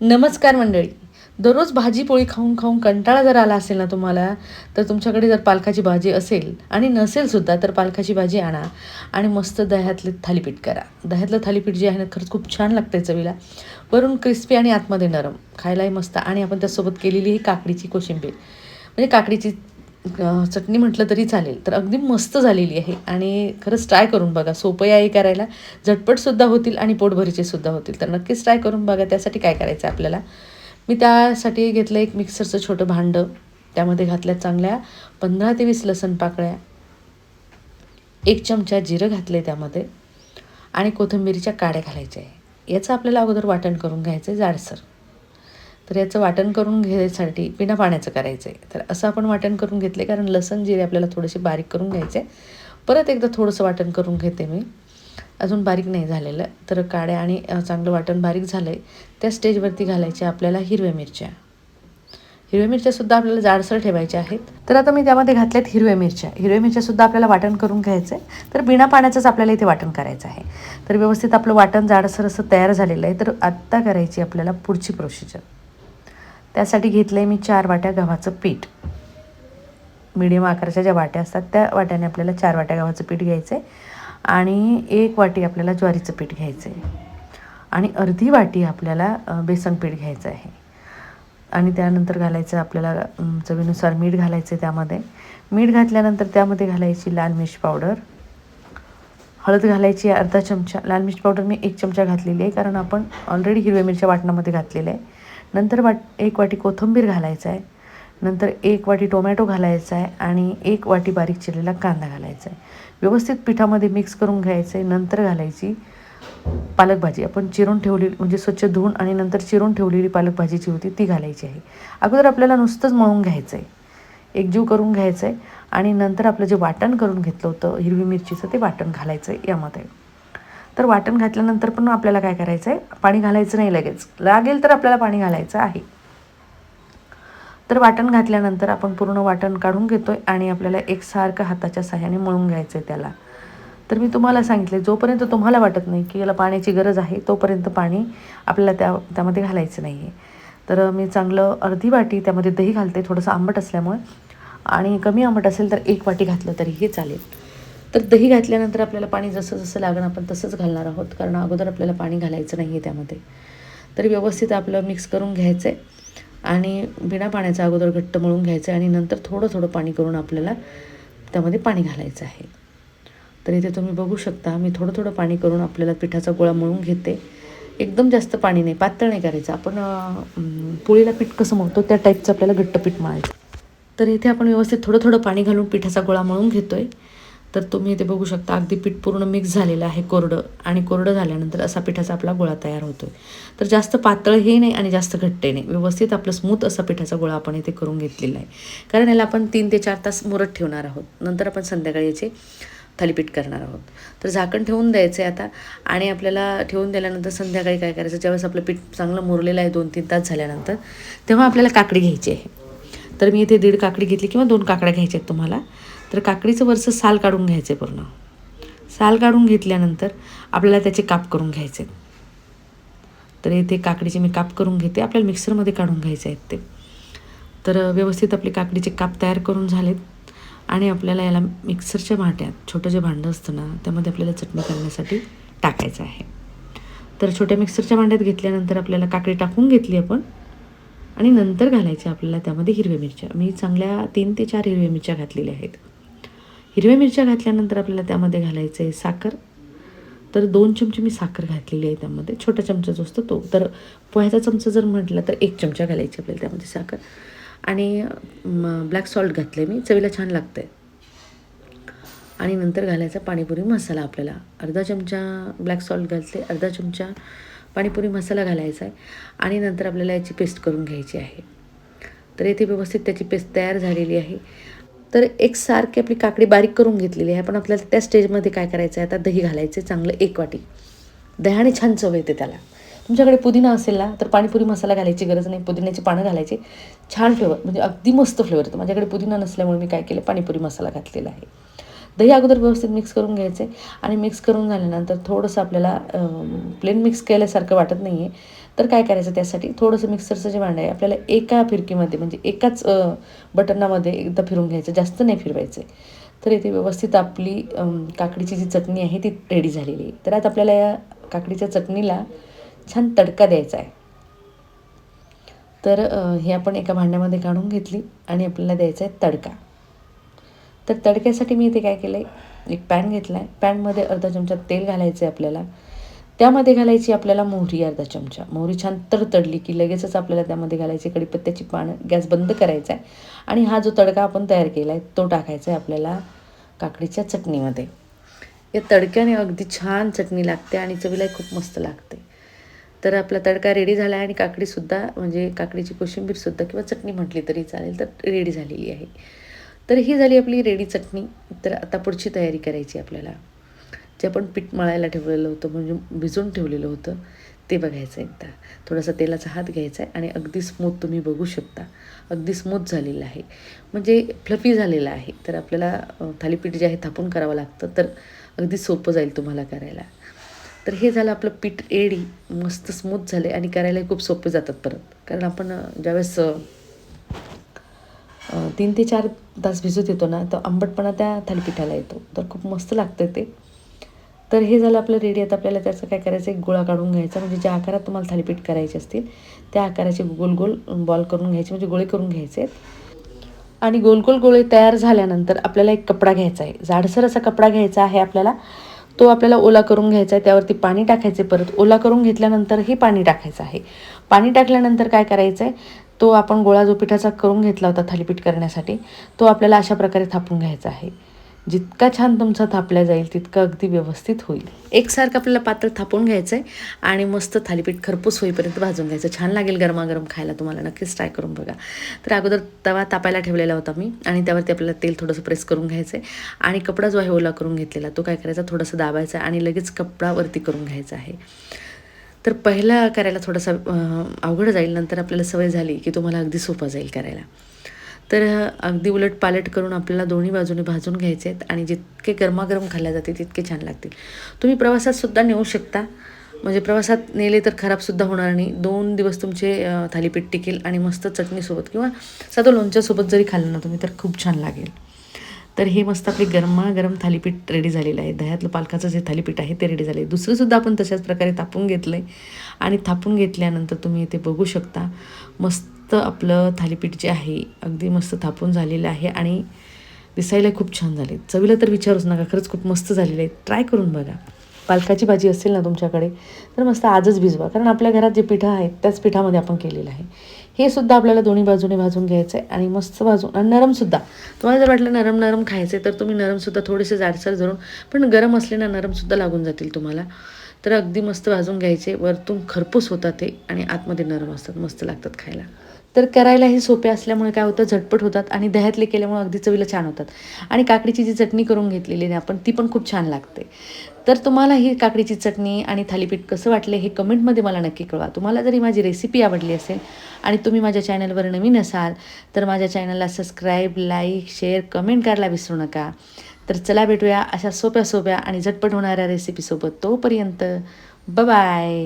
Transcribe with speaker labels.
Speaker 1: नमस्कार मंडळी. दररोज भाजी पोळी खाऊन खाऊन कंटाळा जर आला असेल ना तुम्हाला तर तुमच्याकडे जर पालकाची भाजी असेल आणि नसेल सुद्धा तर पालकाची भाजी आणा आणि मस्त दह्यातले थालीपीठ करा. दह्यातलं थालीपीठ जे आहे ना खरंच खूप छान लागतं चवीला. वरून क्रिस्पी आणि आतमध्ये नरम. खायलाही मस्त. आणि आपण त्यासोबत केलेली ही काकडीची कोशिंबीर. म्हणजे काकडीची चटणी म्हटलं तरी चालेल. तर अगदी मस्त झालेली आहे. आणि खरंच ट्राय करून बघा. सोपं आहे करायला. झटपटसुद्धा होतील आणि पोटभरीचेसुद्धा होतील. तर नक्कीच ट्राय करून बघा. त्यासाठी काय करायचं आहे आपल्याला? मी त्यासाठी घेतलं एक मिक्सरचं छोटं भांडं. त्यामध्ये घातल्या चांगल्या पंधरा ते वीस लसण पाकळ्या. एक चमचा जिरं घातले त्यामध्ये. आणि कोथिंबिरीच्या काड्या घालायच्या आहे. याचं आपल्याला अगोदर वाटण करून घ्यायचं आहे जाडसर. तर याचं वाटण करून घ्यायसाठी बिना पाण्याचं करायचं आहे तर असं आपण वाटण करून घेतले कारण लसण जिरे आपल्याला थोडेसे बारीक करून घ्यायचे. परत एकदा थोडंसं वाटण करून घेते मी. अजून बारीक नाही झालेलं. तर काड्या आणि चांगलं वाटण बारीक झालं आहे त्या स्टेजवरती घालायच्या आपल्याला हिरव्या मिरच्या. हिरव्या मिरच्यासुद्धा आपल्याला जाडसर ठेवायच्या आहेत. तर आता मी त्यामध्ये घातल्यात हिरव्या मिरच्या. हिरव्या मिरच्यासुद्धा आपल्याला वाटण करून घ्यायचं आहे तर बिना पाण्याचंच आपल्याला इथे वाटण करायचं आहे. तर व्यवस्थित आपलं वाटण जाडसर असं तयार झालेलं आहे. तर आत्ता करायची आपल्याला पुढची प्रोसिजर त्यासाठी घेतलं आहे मी चार वाट्या गव्हाचं पीठ. मिडियम आकाराच्या ज्या वाट्या असतात त्या वाट्याने आपल्याला चार वाट्या गव्हाचं पीठ घ्यायचं आहे आणि एक वाटी आपल्याला ज्वारीचं पीठ घ्यायचं आहे आणि अर्धी वाटी आपल्याला बेसन पीठ घ्यायचं आहे. आणि त्यानंतर घालायचं आपल्याला चवीनुसार मीठ घालायचं आहे त्यामध्ये. मीठ घातल्यानंतर त्यामध्ये घालायची लाल मिर्च पावडर. हळद घालायची अर्धा चमचा. लाल मिर्च पावडर मी एक चमचा घातलेली आहे कारण आपण ऑलरेडी हिरव्या मिरच्या वाटणामध्ये घातलेलं आहे. नंतर वाट एक वाटी कोथिंबीर घालायचं आहे नंतर एक वाटी टोमॅटो घालायचा आहे आणि एक वाटी बारीक चिरलेला कांदा घालायचा आहे व्यवस्थित पिठामध्ये मिक्स करून घ्यायचं आहे नंतर घालायची पालक भाजी आपण चिरून ठेवलेली म्हणजे स्वच्छ धुवून आणि नंतर चिरून ठेवलेली पालक भाजी जी होती ती घालायची आहे. अगोदर आपल्याला नुसतंच मळून घ्यायचं आहे एकजीव करून घ्यायचं आहे आणि नंतर आपलं जे वाटण करून घेतलं होतं हिरवी मिरचीचं ते वाटण घालायचं आहे यामध्ये. तर वाटण घातल्यानंतर पण आपल्याला काय करायचं आहे पाणी घालायचं नाही लगेच. लागेल तर आपल्याला पाणी घालायचं आहे. तर वाटण घातल्यानंतर आपण पूर्ण वाटण काढून घेतो आहे आणि आपल्याला एकसारखं हाताच्या साह्याने मळून घ्यायचं आहे त्याला. तर मी तुम्हाला सांगितले जोपर्यंत तुम्हाला वाटत नाही की याला पाण्याची गरज आहे तोपर्यंत पाणी आपल्याला त्या त्यामध्ये घालायचं नाही आहे तर मी चांगलं अर्धी वाटी त्यामध्ये दही घालते थोडंसं आंबट असल्यामुळे. आणि कमी आंबट असेल तर एक वाटी घातलं तरीही चालेल. तर दही घातल्यानंतर आपल्याला पाणी जसं जसं लागणं आपण तसंच घालणार आहोत. कारण अगोदर आपल्याला पाणी घालायचं नाही आहे त्यामध्ये. तर व्यवस्थित आपलं मिक्स करून घ्यायचं आहे आणि बिना पाण्याचा अगोदर घट्ट मळून घ्यायचं आहे आणि नंतर थोडं थोडं पाणी करून आपल्याला त्यामध्ये पाणी घालायचं आहे. तर इथे तुम्ही बघू शकता मी थोडं थोडं पाणी करून आपल्याला पिठाचा गोळा मळून घेते. एकदम जास्त पाणी नाही पातळ नाही करायचं. आपण पोळीला पीठ कसं मळतो त्या टाईपचं आपल्याला घट्ट पीठ मळायचं. तर इथे आपण व्यवस्थित थोडं थोडं पाणी घालून पिठाचा गोळा मळून घेतो आहे तर तुम्ही इथे बघू शकता. अगदी पीठ पूर्ण मिक्स झालेलं आहे कोरडं आणि कोरडं झाल्यानंतर असा पिठाचा आपला गोळा तयार होतो आहे तर जास्त पातळ हे नाही आणि जास्त घट्टही नाही. व्यवस्थित आपलं स्मूथ असा पिठाचा गोळा आपण इथे करून घेतलेला आहे. कारण याला आपण तीन ते चार तास मुरत ठेवणार आहोत. नंतर आपण संध्याकाळी याचे थालीपीठ करणार आहोत. तर झाकण ठेवून द्यायचं आहे आता आणि आपल्याला ठेवून दिल्यानंतर संध्याकाळी काय करायचं? ज्यावेळेस आपलं पीठ चांगलं मुरलेलं आहे दोन तीन तास झाल्यानंतर तेव्हा आपल्याला काकडी घ्यायची आहे. तर मी इथे दीड काकडी घेतली किंवा दोन काकड्या घ्यायच्या आहेत तुम्हाला. तर काकडीचं वरचं साल काढून घ्यायचं आहे पूर्ण. साल काढून घेतल्यानंतर आपल्याला त्याचे काप करून घ्यायचे तर इथे काकडीचे मी काप करून घेते. आपल्याला मिक्सरमध्ये काढून घ्यायचे आहेत ते. तर व्यवस्थित आपले काकडीचे काप तयार करून झालेत. आणि आपल्याला याला मिक्सरच्या भांड्यात छोटं जे भांडं असतं ना त्यामध्ये आपल्याला चटणी करण्यासाठी टाकायचं आहे. तर छोट्या मिक्सरच्या भांड्यात घेतल्यानंतर आपल्याला काकडी टाकून घेतली आपण. आणि नंतर घालायचे आपल्याला त्यामध्ये हिरव्या मिरच्या. मी चांगल्या तीन ते चार हिरव्या मिरच्या घातलेल्या आहेत. हिरव्या मिरच्या घातल्यानंतर आपल्याला त्यामध्ये घालायचं आहे साखर. तर दोन चमचे मी साखर घातलेली आहे त्यामध्ये. छोटा चमचा जो असतो तो. तर पोह्याचा चमचा जर म्हटलं तर एक चमचा घालायची आपल्याला त्यामध्ये साखर. आणि ब्लॅक सॉल्ट घातलं आहे मी. चवीला छान लागतं आहे आणि नंतर घालायचा पाणीपुरी मसाला आपल्याला. अर्धा चमचा ब्लॅक सॉल्ट घातले अर्धा चमचा पाणीपुरी मसाला घालायचा आहे. आणि नंतर आपल्याला याची पेस्ट करून घ्यायची आहे. तर येथे व्यवस्थित त्याची पेस्ट तयार झालेली आहे. तर एक सारखी आपली काकडी बारीक करून घेतलेली आहे. पण आपल्याला त्या स्टेजमध्ये काय करायचं आहे? आता दही घालायचं आहे चांगलं एक वाटी. दह्याने छान चव येते त्याला. तुमच्याकडे पुदिना असेल ना तर पाणीपुरी मसाला घालायची गरज नाही. पुदिन्याची पानं घालायची. छान फ्लेवर म्हणजे अगदी मस्त फ्लेवर येतो. माझ्याकडे पुदिना नसल्यामुळे मी काय केलं? पाणीपुरी मसाला घातलेला आहे. दही अगोदर व्यवस्थित मिक्स करून घ्यायचं. आहे आणि मिक्स करून झाल्यानंतर थोडंसं आपल्याला प्लेन मिक्स केल्यासारखं वाटत नाही आहे तर काय करायचं त्यासाठी? थोडंसं मिक्सरचं जे भांडं आहे आपल्याला एका फिरकीमध्ये म्हणजे एकाच बटनामध्ये एकदा फिरून घ्यायचं जास्त नाही फिरवायचं. तर इथे व्यवस्थित आपली काकडीची जी चटणी आहे ती रेडी झालेली आहे. तर आता आपल्याला या काकडीच्या चटणीला छान तडका द्यायचा आहे. तर हे आपण एका भांड्यामध्ये काढून घेतली आणि आपल्याला द्यायचा आहे तडका. तर तडक्यासाठी मी इथे काय केलं आहे एक पॅन घेतला आहे पॅनमध्ये अर्धा चमचा तेल घालायचं आहे आपल्याला. त्यामध्ये घालायची आपल्याला मोहरी अर्धा चमचा. मोहरी छान तर तडली की लगेचच आपल्याला त्यामध्ये घालायची कडीपत्त्याची पानं गॅस बंद करायचा आहे. आणि हा जो तडका आपण तयार केला आहे तो टाकायचा आहे आपल्याला काकडीच्या चटणीमध्ये. या तडक्याने अगदी छान चटणी लागते आणि चवीलाही खूप मस्त लागते. तर आपला तडका रेडी झाला आहे आणि काकडीसुद्धा म्हणजे काकडीची कोशिंबीरसुद्धा किंवा चटणी म्हटली तरी चालेल तर रेडी झालेली आहे. तर ही झाली आपली रेडी चटणी. तर आता पुढची तयारी करायची आपल्याला. जे आपण पीठ मळायला ठेवलेलं होतं म्हणजे भिजून ठेवलेलं होतं ते बघायचं एकदा. थोडासा तेलाचा हात घ्यायचा आहे आणि अगदी स्मूथ तुम्ही बघू शकता. अगदी स्मूथ झालेलं आहे. म्हणजे फ्लफी झालेलं आहे. तर आपल्याला थालीपीठ जे आहे थापून करावं लागतं. तर अगदी सोपं जाईल तुम्हाला करायला. तर हे झालं आपलं पीठ एडी मस्त स्मूथ झाले आणि करायलाही खूप सोपे जातात परत. कारण आपण ज्यावेळेस तीन ते चार तास भिजत येतो ना तर आंबटपणा त्या थालीपीठाला येतो. तर खूप मस्त लागतं ते. तर हे झालं आपलं रेडी आता आपल्याला त्याचं काय करायचं? एक गोळा काढून घ्यायचा. म्हणजे ज्या आकारात तुम्हाला थालीपीठ करायचे असतील त्या आकाराचे गोल गोल बॉल करून घ्यायचे. म्हणजे गोळे करून घ्यायचे. आणि गोल गोल गोळे तयार झाल्यानंतर आपल्याला एक कपडा घ्यायचा आहे. जाडसर असा कपडा घ्यायचा आहे आपल्याला. तो आपल्याला ओला करून घ्यायचा आहे. त्यावरती पाणी टाकायचे परत. ओला करून घेतल्यानंतरही पाणी टाकायचं आहे. पाणी टाकल्यानंतर काय करायचं आहे? तो आपण गोळा जो पिठाचा करून घेतला होता थालीपीठ करण्यासाठी तो आपल्याला अशा प्रकारे थापून घ्यायचा आहे. जितका छान तुमचा थापल्या जाईल तितका अगदी व्यवस्थित होईल. एकसारखं आपल्याला पात्र थापून घ्यायचं आहे आणि मस्त थालीपीठ खरपूस होईपर्यंत भाजून घ्यायचं. छान लागेल गरमागरम खायला तुम्हाला. नक्कीच ट्राय करून बघा. तर अगोदर तवा तापायला ठेवलेला होता मी आणि त्यावरती आपल्याला तेल थोडंसं प्रेस करून घ्यायचं आहे आणि कपडा जो आहे ओला करून घेतलेला. तो काय करायचा? थोडासा दाबायचा आणि लगेच कपडावरती करून घ्यायचा आहे. तर पहिला करायला थोडासा अवघड जाईल. नंतर आपल्याला सवय झाली की तुम्हाला अगदी सोपं जाईल करायला. तर अगदी उलट पालट करून आपल्याला दोन्ही बाजूने भाजून घ्यायचे आहेत आणि जितके गरमागरम खाल्ल्या जाते तितके छान लागतील. तुम्ही प्रवासातसुद्धा नेऊ शकता. म्हणजे प्रवासात नेले तर खराबसुद्धा होणार नाही. दोन दिवस तुमचे थालीपीठ टिकेल आणि मस्त चटणीसोबत किंवा साधं लोणच्यासोबत जरी खाल्लं ना तुम्ही तर खूप छान लागेल. तर हे मस्त आपले गरमागरम थालीपीठ रेडी झालेलं आहे. दह्यातलं पालकाचं जे थालीपीठ आहे ते रेडी झाले दुसरंसुद्धा आपण तशाच प्रकारे तापून घेतलं आहे आणि थापून घेतल्यानंतर तुम्ही इथे बघू शकता मस्त आपलं थालीपीठ जे आहे अगदी मस्त थापून झालेलं आहे आणि दिसायला खूप छान झाले. चवीला तर विचारूच नका खरंच खूप मस्त झालेलं आहे. ट्राय करून बघा. पालकाची भाजी असेल ना तुमच्याकडे तर मस्त आजच भिजवा. कारण आपल्या घरात जे पिठं आहेत त्याच पिठामध्ये आपण केलेलं आहे. हे सुद्धा आपल्याला दोन्ही बाजूने भाजून घ्यायचं आहे आणि मस्त भाजून आणि नरमसुद्धा तुम्हाला जर वाटलं नरम नरम खायचं तर तुम्ही नरमसुद्धा थोडेसे जाडसर धरून पण गरम असले ना नरमसुद्धा लागून जातील तुम्हाला. तर अगदी मस्त भाजून घ्यायचे. वरतून खरपूस होतात ते आणि आतमध्ये नरम असतात मस्त लागतात खायला. तर करायलाही सोपे असल्यामुळे काय होतं झटपट होतात आणि दह्यातले केल्यामुळे अगदी चवीला छान होतात. आणि काकडीची जी चटणी करून घेतलेली आहे आपण ती पण खूप छान लागते. तर तुम्हाला ही काकडीची चटणी आणि थालीपीठ कसं वाटले हे कमेंटमध्ये मला नक्की कळवा. तुम्हाला जरी माझी रेसिपी आवडली असेल आणि तुम्ही माझ्या चॅनलवर नवीन असाल तर माझ्या चॅनलला सबस्क्राईब लाईक शेअर कमेंट करायला विसरू नका. तर चला भेटूया अशा सोप्या सोप्या आणि झटपट होणाऱ्या रेसिपीसोबत तोपर्यंत बाय